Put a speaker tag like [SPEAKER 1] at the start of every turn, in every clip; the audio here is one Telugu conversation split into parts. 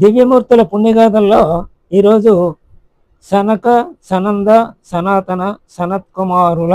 [SPEAKER 1] దివ్యమూర్తుల పుణ్యగాథల్లో ఈరోజు సనక సనంద సనాతన సనత్ కుమారుల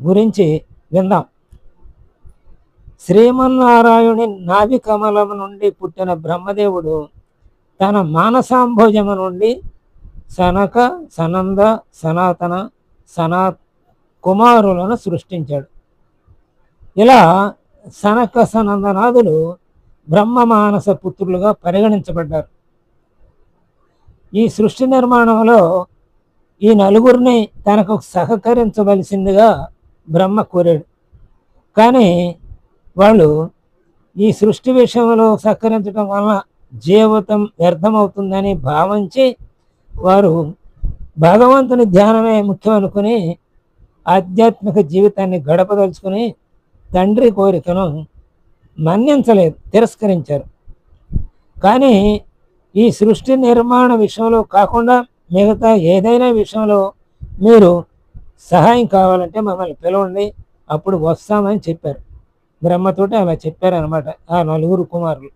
[SPEAKER 1] గురించి విందాం. శ్రీమన్నారాయణుని నాభి నుండి పుట్టిన బ్రహ్మదేవుడు తన మానసాంభోజము నుండి సనక సనంద సనాతన సనా కుమారులను సృష్టించాడు. ఇలా సనక సనందనాథులు బ్రహ్మ మానస పుత్రులుగా పరిగణించబడ్డారు. ఈ సృష్టి నిర్మాణంలో ఈ నలుగురిని తనకు సహకరించవలసిందిగా బ్రహ్మ కోరాడు. కానీ వాళ్ళు ఈ సృష్టి విషయంలో సహకరించడం వలన జీవితం వ్యర్థమవుతుందని భావించి వారు భగవంతుని ధ్యానమే ముఖ్యం అనుకుని ఆధ్యాత్మిక జీవితాన్ని గడపదలుచుకుని తండ్రి కోరికను మన్నించలేదు తిరస్కరించారు. కానీ ఈ సృష్టి నిర్మాణ విషయంలో కాకుండా మిగతా ఏదైనా విషయంలో మీరు సహాయం కావాలంటే మమ్మల్ని పిలవండి అప్పుడు వస్తామని చెప్పారు. బ్రహ్మతోటి అలా చెప్పారనమాట ఆ నలుగురు కుమారులు.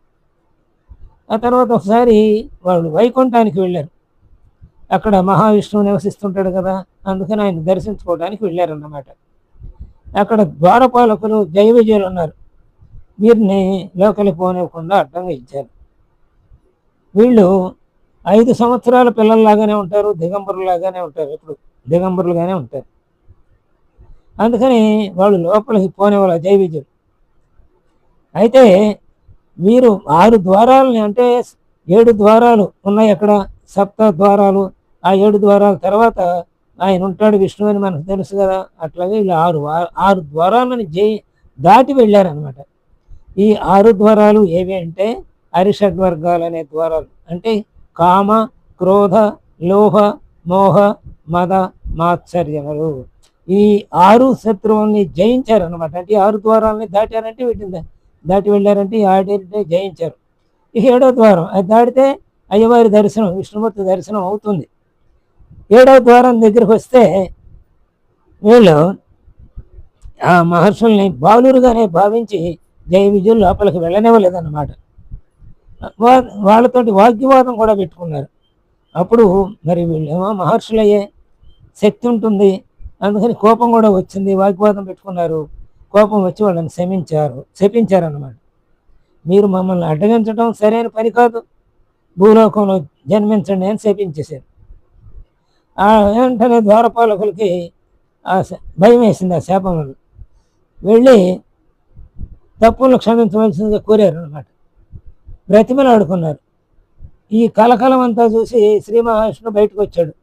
[SPEAKER 1] ఆ తర్వాత ఒకసారి వాళ్ళు వైకుంఠానికి వెళ్ళారు. అక్కడ మహావిష్ణువు నివసిస్తుంటాడు కదా అందుకని ఆయన దర్శించుకోవడానికి వెళ్ళారన్నమాట. అక్కడ ద్వారపాలకులు జయ విజయులు ఉన్నారు. వీరిని లోకలికి పోనివ్వకుండా అడ్డంగా ఇచ్చారు. వీళ్ళు ఐదు సంవత్సరాల పిల్లల్లాగానే ఉంటారు దిగంబరులాగానే ఉంటారు ఇప్పుడు దిగంబరులుగానే ఉంటారు. అందుకని వాళ్ళు లోపలికి పోనేవాళ్ళు జై విజయులు అయితే వీరు ఆరు ద్వారాలని అంటే ఏడు ద్వారాలు ఉన్నాయి అక్కడ సప్త ద్వారాలు. ఆ ఏడు ద్వారాల తర్వాత ఆయన ఉంటాడు విష్ణువు అని మనకు తెలుసు కదా. అట్లాగే వీళ్ళు ఆరు ఆరు ద్వారాలను జై దాటి వెళ్ళారనమాట ఈ ఆరు ద్వారాలు ఏవి అంటే అరిషడ్వర్గాలు అనే ద్వారాలు. అంటే కామ క్రోధ లోహ మోహ మద మాత్సర్యములు. ఈ ఆరు శత్రువుల్ని జయించారనమాట అంటే ఆరు ద్వారాలని దాటారంటే వీటిని దాటి వెళ్ళారంటే ఈ ఆడిని జయించారు. ఇక ఏడో ద్వారం అది దాటితే అయ్యవారి దర్శనం విష్ణుమూర్తి దర్శనం అవుతుంది. ఏడో ద్వారం దగ్గరికి వస్తే వీళ్ళు ఆ మహర్షుల్ని బాలురుగానే భావించి జయ విజయులు లోపలికి వెళ్ళనివ్వలేదన్నమాట. వా- వాళ్ళతోటి వాగ్వివాదం కూడా పెట్టుకున్నారు. అప్పుడు మరి వీళ్ళేమో మహర్షులయ్యే శక్తి ఉంటుంది. అందుకని కోపం కూడా వచ్చింది. వాగ్వాదం పెట్టుకున్నారు. కోపం వచ్చి వాళ్ళని శమించారు. శపించారన్నమాట. మీరు మమ్మల్ని అడ్డగించడం సరైన పని కాదు. భూలోకంలో జన్మించండి అని శపించేశారు. వెంటనే ద్వారపాలకులకి ఆ శ- భయం వేసింది ఆ శాపం. వెళ్ళి తప్పులను క్షమించవలసిందిగా కోరారు అనమాట బ్రతిమలు ఆడుకున్నారు. ఈ కలకలం అంతా చూసి శ్రీ మహావిష్ణువు బయటకు వచ్చాడు.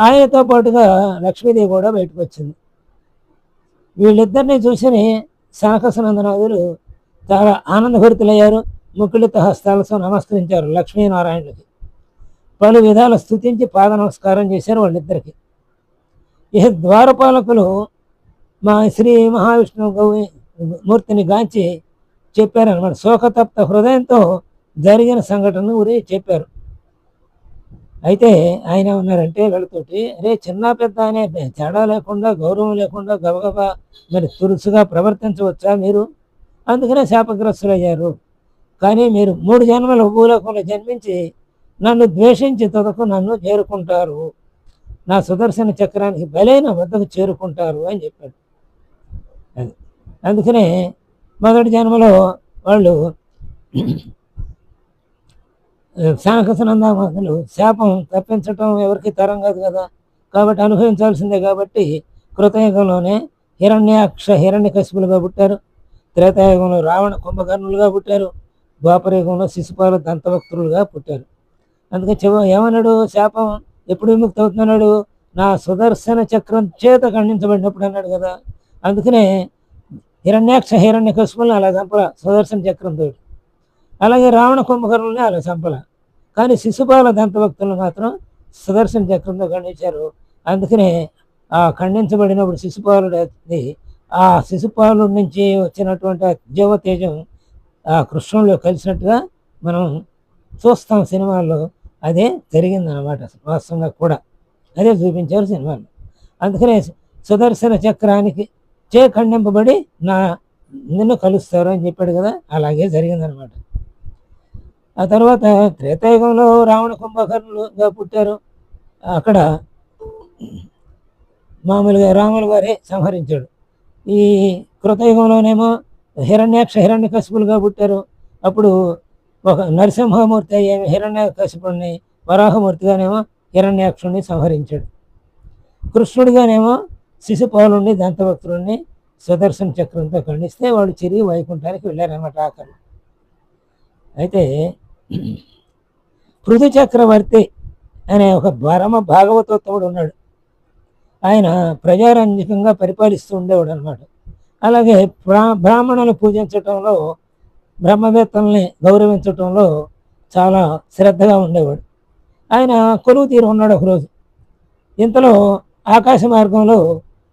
[SPEAKER 1] ఆయనతో పాటుగా లక్ష్మీదేవి కూడా బయటకు వచ్చింది. వీళ్ళిద్దరిని చూసి సనకసనందనాథులు చాలా ఆనందభరితులయ్యారు. ముకుళిత హస్తాలతో నమస్కరించారు లక్ష్మీనారాయణుడికి. పలు విధాల స్థుతించి పాద నమస్కారం చేశారు వాళ్ళిద్దరికి. ఇహ ద్వారపాలకులు మా శ్రీ మహావిష్ణువు గౌ- మూర్తిని గాంచి చెప్పారనమాట శోకతప్త హృదయంతో జరిగిన సంఘటనను ఊరి చెప్పారు. అయితే ఆయన ఉన్నారంటే వీళ్ళతోటి అరే చిన్న పెద్ద అనే తేడా లేకుండా గౌరవం లేకుండా గబగబా మరి తురుసుగా ప్రవర్తించవచ్చా మీరు? అందుకనే శాపగ్రస్తులయ్యారు. కానీ మీరు మూడు జన్మల భూలోకంలో జన్మించి నన్ను ద్వేషించి తొదకు నన్ను చేరుకుంటారు. నా సుదర్శన చక్రానికి బలైన వద్దకు చేరుకుంటారు అని చెప్పాడు. అది. అందుకనే మొదటి జన్మలో వాళ్ళు శానకసనందామాతులు శాపం తప్పించటం ఎవరికి తరం కాదు కదా. కాబట్టి అనుభవించాల్సిందే కాబట్టి కృతయుగంలోనే హిరణ్యాక్ష హిరణ్యకశిపులుగా పుట్టారు. త్రేతాయుగంలో రావణ కుంభకర్ణులుగా పుట్టారు. ద్వాపరయుగంలో శిశుపాల దంతభక్తులుగా పుట్టారు. అందుకే చివ ఏమన్నాడు? శాపం ఎప్పుడు విముక్తి అవుతున్నాడు నా సుదర్శన చక్రం చేత ఖండించబడినప్పుడు అన్నాడు కదా. అందుకనే హిరణ్యాక్ష హిరణ్య కసుపుల్ని అలా చంపల. సుదర్శన చక్రంతో అలాగే రావణ కుంభకర్ణుల్ని అలా చంపల. కానీ శిశుపాల దంతభక్తులను మాత్రం సుదర్శన చక్రంతో ఖండించారు. అందుకనే ఆ ఖండించబడినప్పుడు శిశుపాలుడు అది ఆ శిశుపాలుడి నుంచి వచ్చినటువంటి ఆ జీవతేజం ఆ కృష్ణుల్లో కలిసినట్టుగా మనం చూస్తాం సినిమాల్లో. అదే జరిగిందనమాట వాస్తవంగా కూడా. అదే చూపించారు సినిమాలు అందుకనే సుదర్శన చక్రానికి చే ఖండింపబడి నా నిన్ను కలుస్తారు అని చెప్పాడు కదా అలాగే జరిగిందనమాట ఆ తర్వాత త్రేతాయుగంలో రావణ కుంభకర్ణులుగా పుట్టారు. అక్కడ మామూలుగా రాముల వారే సంహరించాడు. ఈ కృతయుగంలోనేమో హిరణ్యాక్ష హిరణ్యకశిపులుగా పుట్టారు. అప్పుడు ఒక నరసింహమూర్తి అయ్యే హిరణ్యకశిపుడిని వరాహమూర్తిగానేమో హిరణ్యాక్షుడిని సంహరించాడు. కృష్ణుడిగానేమో శిశుపాలుని దంతభక్తుడిని సుదర్శన చక్రంతో ఖండిస్తే వాళ్ళు చిరిగి వైకుంఠానికి వెళ్ళారనమాట ఆఖరు. అయితే పృథు చక్రవర్తి అనే ఒక భరమ భాగవతోత్తముడు ఉన్నాడు. ఆయన ప్రజారంజకంగా పరిపాలిస్తూ ఉండేవాడు అనమాట అలాగే బ్రా బ్రాహ్మణులు పూజించటంలో బ్రహ్మవేత్తల్ని గౌరవించటంలో చాలా శ్రద్ధగా ఉండేవాడు. ఆయన కొలువు తీరు ఉన్నాడు ఒకరోజు. ఇంతలో ఆకాశ మార్గంలో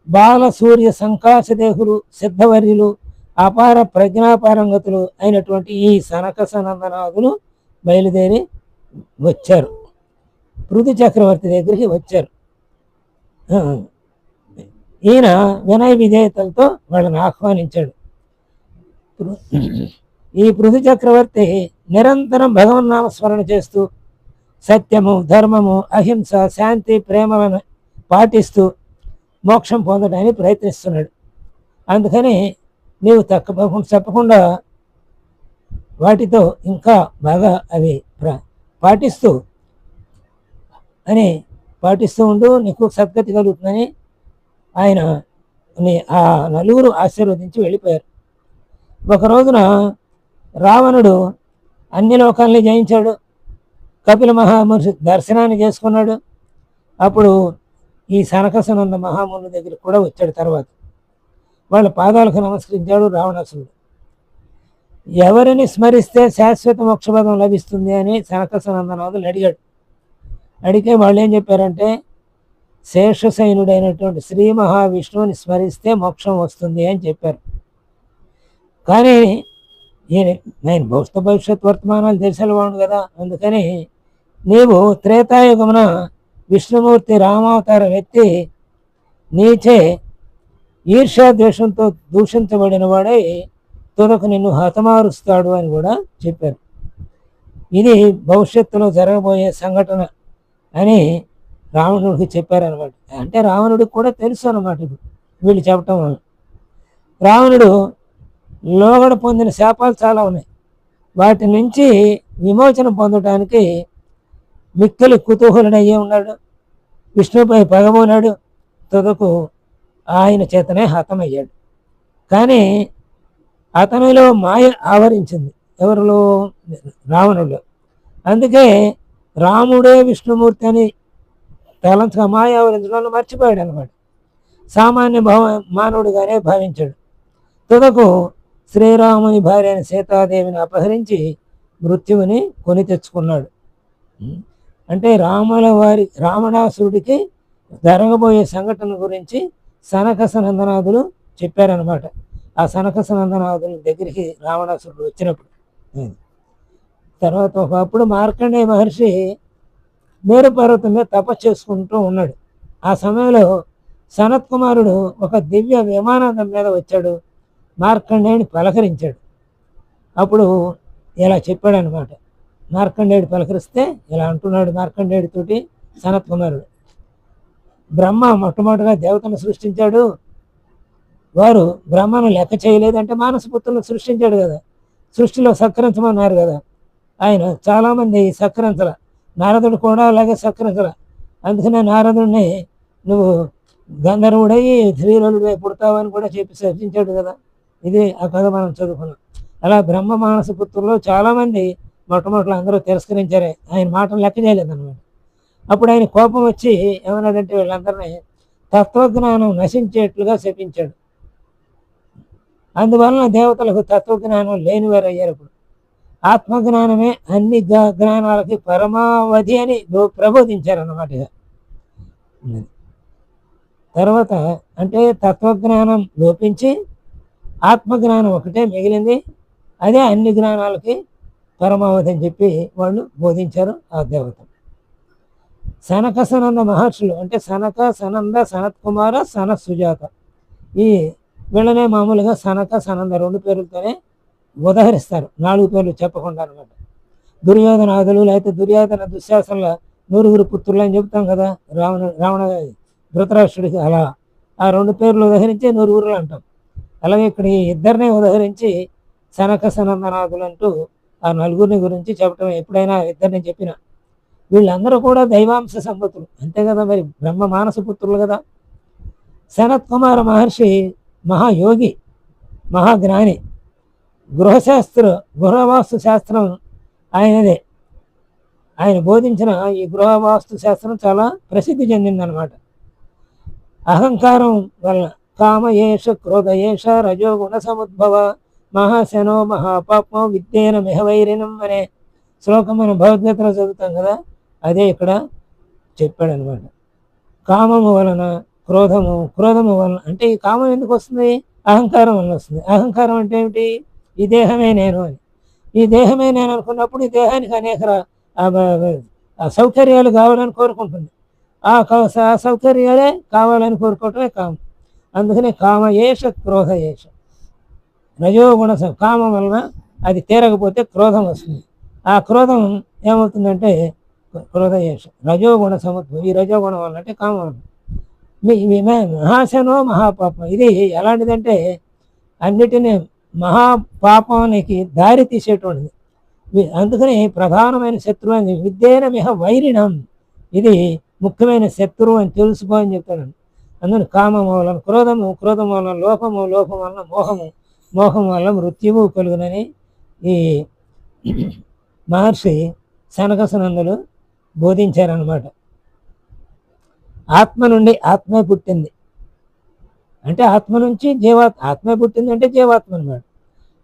[SPEAKER 1] బాల సూర్య సంకాశదేహులు సిద్ధవర్యులు అపార ప్రజ్ఞాపారంగతులు అయినటువంటి ఈ సనక సనందనాథులు బయలుదేరి వచ్చారు. పృథు చక్రవర్తి దగ్గరికి వచ్చారు. ఈయన వినయ విధేయతలతో వాళ్ళని ఆహ్వానించాడు. ఈ పృథు చక్రవర్తి నిరంతరం భగవన్నామ స్మరణ చేస్తూ సత్యము ధర్మము అహింస శాంతి ప్రేమలను పాటిస్తూ మోక్షం పొందడానికి ప్రయత్నిస్తున్నాడు. అందుకని నీవు తప్పకుండా చెప్పకుండా వాటితో ఇంకా బాగా అవి పాటిస్తూ అని పాటిస్తూ ఉండు నీకు సద్గతి కలుగుతుందని ఆయన ఆ నలుగురు ఆశీర్వదించి వెళ్ళిపోయారు. ఒక రోజున రావణుడు అన్ని లోకాల్ని జయించాడు. కపిల మహామహర్షి దర్శనాన్ని చేసుకున్నాడు. అప్పుడు ఈ సనకసనంద మహాముని దగ్గరికి కూడా వచ్చాడు తర్వాత. వాళ్ళ పాదాలకు నమస్కరించాడు రావణాసురుడు. ఎవరిని స్మరిస్తే శాశ్వత మోక్షపదం లభిస్తుంది అని సనకసనందనాథులు అడిగాడు. అడిగితే వాళ్ళు ఏం చెప్పారంటే శేషసైనుడైనటువంటి శ్రీ మహావిష్ణువుని స్మరిస్తే మోక్షం వస్తుంది అని చెప్పారు. కానీ ఈయన నేను భవిష్యత్ భవిష్యత్ వర్తమానాలు తెలిసేవాడు కదా అందుకని నీవు త్రేతాయుగమున విష్ణుమూర్తి రామావతార వ్యక్తి నీచే ఈర్ష్యాద్వేషంతో దూషించబడిన వాడై తునకు నిన్ను హతమారుస్తాడు అని కూడా చెప్పారు. ఇది భవిష్యత్తులో జరగబోయే సంఘటన అని రావణుడికి చెప్పారనమాట అంటే రావణుడికి కూడా తెలుసు అనమాట ఇప్పుడు వీళ్ళు చెప్పటం వల్ల. రావణుడు లోగడ పొందిన శాపాలు చాలా ఉన్నాయి. వాటి నుంచి విమోచన పొందడానికి మిక్కలి కుతూహలనయ్యే ఉన్నాడు. విష్ణుపై పగబోనాడు తుదకు ఆయన చేతనే హతమయ్యాడు. కానీ అతనిలో మాయ ఆవరించింది. ఎవరిలో? రావణుడు అందుకే రాముడే విష్ణుమూర్తి అని తలంచగా మాయ ఆవరించడంలో మర్చిపోయాడు అనమాట సామాన్య భావ మానవుడిగానే భావించాడు. తుదకు శ్రీరాముని భార్య అయిన సీతాదేవిని అపహరించి మృత్యువుని కొని తెచ్చుకున్నాడు. అంటే రాముల వారి రావణాసురుడికి జరగబోయే సంఘటన గురించి సనక సనందనాథులు చెప్పారనమాట ఆ సనక సనందనాథుల దగ్గరికి రావణాసురుడు వచ్చినప్పుడు. తర్వాత ఒకప్పుడు మార్కండేయ మహర్షి మేరు పర్వతం మీద తపస్సు చేసుకుంటూ ఉన్నాడు. ఆ సమయంలో సనత్ కుమారుడు ఒక దివ్య విమానాందం మీద వచ్చాడు. మార్కండేయుని పలకరించాడు. అప్పుడు ఇలా చెప్పాడనమాట మార్కండేయుడు పలకరిస్తే ఇలా అంటున్నాడు మార్కండేయుడితోటి సనత్ కుమారుడు. బ్రహ్మ మొట్టమొదటిగా దేవతను సృష్టించాడు. వారు బ్రహ్మను లెక్క చేయలేదంటే మానసపుత్రులను సృష్టించాడు కదా. సృష్టిలో సత్కరించమన్నారు కదా. ఆయన చాలామంది సత్కరించల. నారదుడు కూడా అలాగే సత్కరించల. అందుకనే నారదుడిని నువ్వు గంధర్వుడై శ్రీరలుడై పుడతావని కూడా చెప్పి చర్చించాడు కదా. ఇది ఆ కథ మనం చదువుకున్నాం. అలా బ్రహ్మ మానస పుత్రుల్లో చాలామంది మొట్టమొదటి అందరూ తిరస్కరించారే. ఆయన మాటలు లెక్క చేయలేదన్నమాట. అప్పుడు ఆయన కోపం వచ్చి ఏమన్నాడంటే వీళ్ళందరినీ తత్వజ్ఞానం నశించేట్లుగా శపించాడు. అందువలన దేవతలకు తత్వజ్ఞానం లేనివారు అయ్యారు ఇప్పుడు ఆత్మజ్ఞానమే అన్ని జ్ఞానాలకి పరమావధి అని ప్రబోధించారు ప్రబోధించారన్నమాట తర్వాత అంటే తత్వజ్ఞానం లోపించి ఆత్మజ్ఞానం ఒకటే మిగిలింది. అదే అన్ని జ్ఞానాలకి పరమావధి అని చెప్పి వాళ్ళు బోధించారు ఆ దేవత. సనక సనంద మహర్షులు అంటే సనక సనంద సనత్ కుమార సన సుజాత. ఈ వీళ్ళనే మామూలుగా సనక సనంద రెండు పేర్లతోనే ఉదహరిస్తారు. నాలుగు పేర్లు చెప్పకుండా అనమాట. దుర్యోధనాదులు లేకపోతే దుర్యోధన దుశ్శాసనల నూరుగురు పుత్రులు అని చెప్తాం కదా రావణ రావణ ధృతరాష్ట్రుడికి అలా. ఆ రెండు పేర్లు ఉదహరించి నూరుగురులు అంటాం. అలాగే ఇక్కడ ఈ ఇద్దరిని ఉదహరించి సనక సనందనాథులు అంటూ ఆ నలుగురిని గురించి చెప్పటం ఎప్పుడైనా ఇద్దరిని చెప్పిన. వీళ్ళందరూ కూడా దైవాంశ సంపతులు అంతే కదా మరి బ్రహ్మ మానస పుత్రులు కదా. సనత్ కుమార మహర్షి మహాయోగి మహాజ్ఞాని గృహశాస్త్ర గృహవాస్తు శాస్త్రం ఆయనదే. ఆయన బోధించిన ఈ గృహవాస్తు శాస్త్రం చాలా ప్రసిద్ధి చెందిందనమాట అహంకారం వలన కామయేష క్రోధయేష రజోగుణ సముద్భవ మహాశనో మహాపాపం విద్యేన మెహవైరినం అనే శ్లోకం మనం భగవద్గీతలో చదువుతాం కదా అదే ఇక్కడ చెప్పాడనమాట. కామము వలన క్రోధము క్రోధము వలన అంటే ఈ కామం ఎందుకు వస్తుంది? అహంకారం వలన వస్తుంది. అహంకారం అంటే ఏమిటి? ఈ దేహమే నేను అని. ఈ దేహమే నేను అనుకున్నప్పుడు ఈ దేహానికి అనేక ఆ సౌకర్యాలు కావాలని కోరుకుంటుంది. ఆ క- ఆ సౌకర్యాలే కావాలని కోరుకోవటమే కామం. అందుకనే కామయేష ఏష. రజోగుణ కామం వలన అది తీరకపోతే క్రోధం వస్తుంది. ఆ క్రోధం ఏమవుతుందంటే క్రోధయేష రజోగుణ సమత్వం. ఈ రజోగుణం వలన అంటే కామం మీ మహాశనో మహాపాపం. ఇది ఎలాంటిదంటే అన్నిటినీ మహాపాపానికి దారి తీసేటువంటిది. అందుకని ప్రధానమైన శత్రువు అని విద్యేన మిహ వైరిణం. ఇది ముఖ్యమైన శత్రువు అని తెలుసుకో అని చెప్తాను అందుకని కామం వలన క్రోధము క్రోధం వలన లోపము లోపం వలన మోహము. మోహం వల్ల మృత్యువు కలుగునని ఈ మహర్షి సనకసనందులు బోధించారనమాట ఆత్మ నుండి ఆత్మే పుట్టింది. అంటే ఆత్మ నుంచి జీవాత్మ ఆత్మే పుట్టింది అంటే జీవాత్మ అనమాట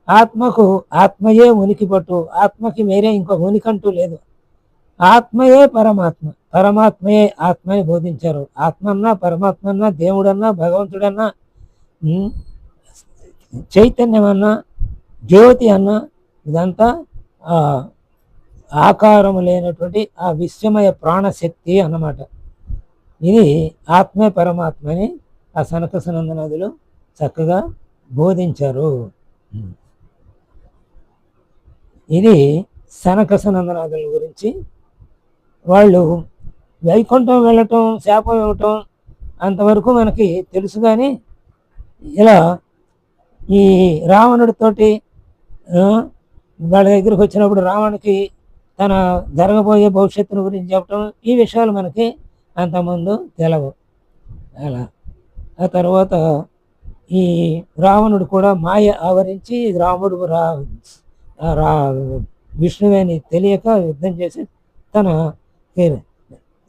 [SPEAKER 1] ఆత్మకు ఆత్మయే ఉనికి పట్టు ఆత్మకి వేరే ఇంకో ఉనికి అంటూ లేదు. ఆత్మయే పరమాత్మ పరమాత్మయే ఆత్మని బోధించారు. ఆత్మన్నా పరమాత్మన్నా దేవుడన్నా భగవంతుడన్నా చైతన్యం అన్న జ్యోతి అన్న ఇదంతా ఆకారం ఆకారము లేనటువంటి ఆ విశ్వమయ ప్రాణశక్తి అన్నమాట. ఇది ఆత్మే పరమాత్మ అని ఆ సనక సునందనదులు చక్కగా బోధించారు. ఇది సనక సనందనాదుల గురించి. వాళ్ళు వైకుంఠం వెళ్ళటం శాపం ఇవ్వటం అంతవరకు మనకి తెలుసు కానీ ఇలా ఈ రావణుడితోటి వాళ్ళ దగ్గరికి వచ్చినప్పుడు రావణుడికి తన జరగబోయే భవిష్యత్తును గురించి చెప్పడం ఈ విషయాలు మనకి అంతకుముందు తెలవు. అలా. ఆ తర్వాత ఈ రావణుడు కూడా మాయ ఆవరించి రాముడు రా రా విష్ణువేని తెలియక యుద్ధం చేసి తన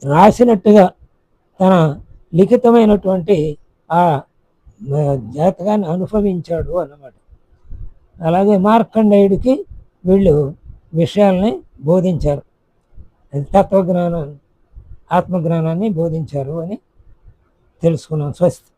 [SPEAKER 1] రాసినట్టుగా తన లిఖితమైనటువంటి ఆ, జాతకాన్ని అనుభవించాడు అన్నమాట. అలాగే మార్కండేయుడికి వీళ్ళు విషయాల్ని బోధించారు. తత్వజ్ఞానాన్ని ఆత్మజ్ఞానాన్ని బోధించారు అని తెలుసుకున్నాం. స్వస్తి